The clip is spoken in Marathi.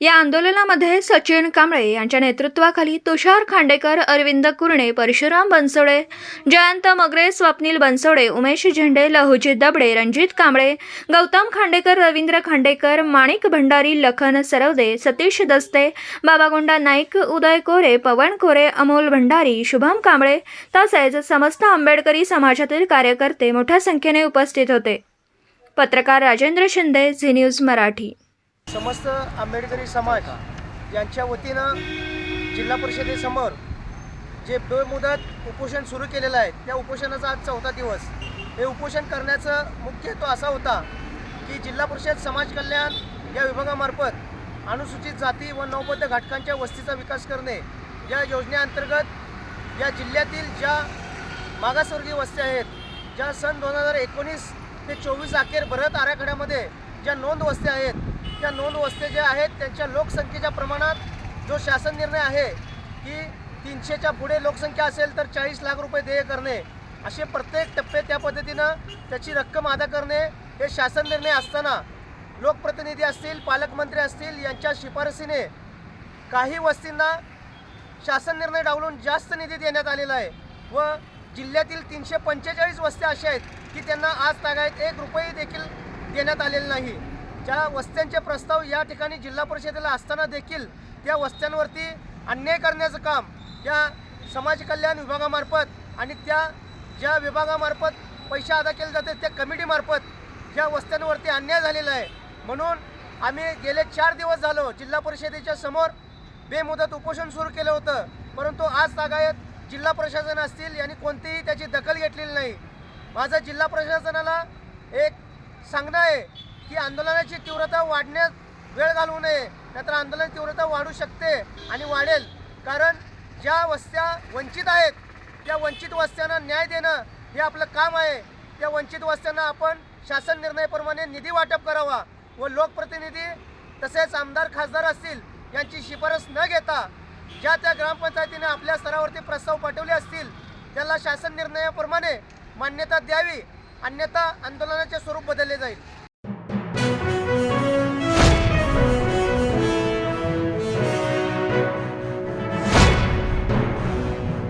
या आंदोलनामध्ये सचिन कांबळे यांच्या नेतृत्वाखाली तुषार खांडेकर अरविंद कुरणे परशुराम बनसोडे जयंत मगरे स्वप्नील बनसोडे उमेश झेंडे लहुजी दबडे रणजित कांबळे गौतम खांडेकर रवींद्र खांडेकर माणिक भंडारी लखन सरवदे सतीश दस्ते बाबागोंडा नाईक उदय कोरे पवन कोरे अमोल भंडारी शुभम कांबळे तसेच समस्त आंबेडकरी समाजातील कार्यकर्ते मोठ्या संख्येने उपस्थित होते. पत्रकार राजेंद्र शिंदे झी न्यूज मराठी. समस्त आंबेडकरी समाज यांच्या वतीनं जिल्हा परिषदेसमोर जे बेमुदत उपोषण सुरू केलेलं आहे त्या उपोषणाचा आज चौथा दिवस. हे उपोषण करण्याचा मुख्य हेतू असा होता की जिल्हा परिषद समाज कल्याण या विभागामार्फत अनुसूचित जाती व नवबद्ध घटकांच्या वस्तीचा विकास करणे या योजनेअंतर्गत या जिल्ह्यातील ज्या मागासवर्गीय वस्त्या आहेत ज्या सन दोन हजार एकोणीस ते चोवीस अखेर भरत आराखड्यामध्ये ज्या नोंद वस्त्या आहेत त्या नोंद वस्ते ज्या आहेत त्यांच्या लोकसंख्येच्या प्रमाणात जो शासन निर्णय आहे की तीनशेच्या पुढे लोकसंख्या असेल तर चाळीस लाख रुपये देय करणे असे प्रत्येक टप्पे त्या पद्धतीनं त्याची रक्कम अदा करणे हे शासन निर्णय असताना लोकप्रतिनिधी असतील पालकमंत्री असतील यांच्या शिफारसीने काही वस्तींना शासन निर्णय डावलून जास्त निधी देण्यात आलेला आहे व जिल्ह्यातील तीनशे पंचेचाळीस वस्त्या अशा आहेत की त्यांना आज तागायत एक रुपये देखील देण्यात आलेले नाही. ज्या वस्त्यांचे प्रस्ताव या ठिकाणी जिल्हा परिषदेला असताना देखील त्या वस्त्यांवरती अन्याय करण्याचं काम या समाज कल्याण विभागामार्फत आणि त्या ज्या विभागामार्फत पैसे अदा केले जाते त्या कमिटीमार्फत ज्या वस्त्यांवरती अन्याय झालेला आहे. म्हणून आम्ही गेले चार दिवस झालो जिल्हा परिषदेच्या समोर बेमुदत उपोषण सुरू केलं होतं. परंतु आज तागायत जिल्हा प्रशासन असतील यांनी कोणतीही त्याची दखल घेतलेली नाही. माझं जिल्हा प्रशासनाला एक सांगणं आहे की आंदोलनाची तीव्रता वाढण्यात वेळ घालवू नये नाहीतर आंदोलन तीव्रता वाढू शकते आणि वाढेल. कारण ज्या वस्त्या वंचित आहेत त्या वंचित वस्त्यांना न्याय देणं हे आपलं काम आहे. त्या वंचित वस्त्यांना आपण शासन निर्णयाप्रमाणे निधी वाटप करावा व लोकप्रतिनिधी तसेच आमदार खासदार असतील यांची शिफारस न घेता ज्या त्या ग्रामपंचायतीने आपल्या स्तरावरती प्रस्ताव पाठवले असतील त्याला शासन निर्णयाप्रमाणे मान्यता द्यावी. अन्यथा आंदोलनाचे स्वरूप बदलले जाईल.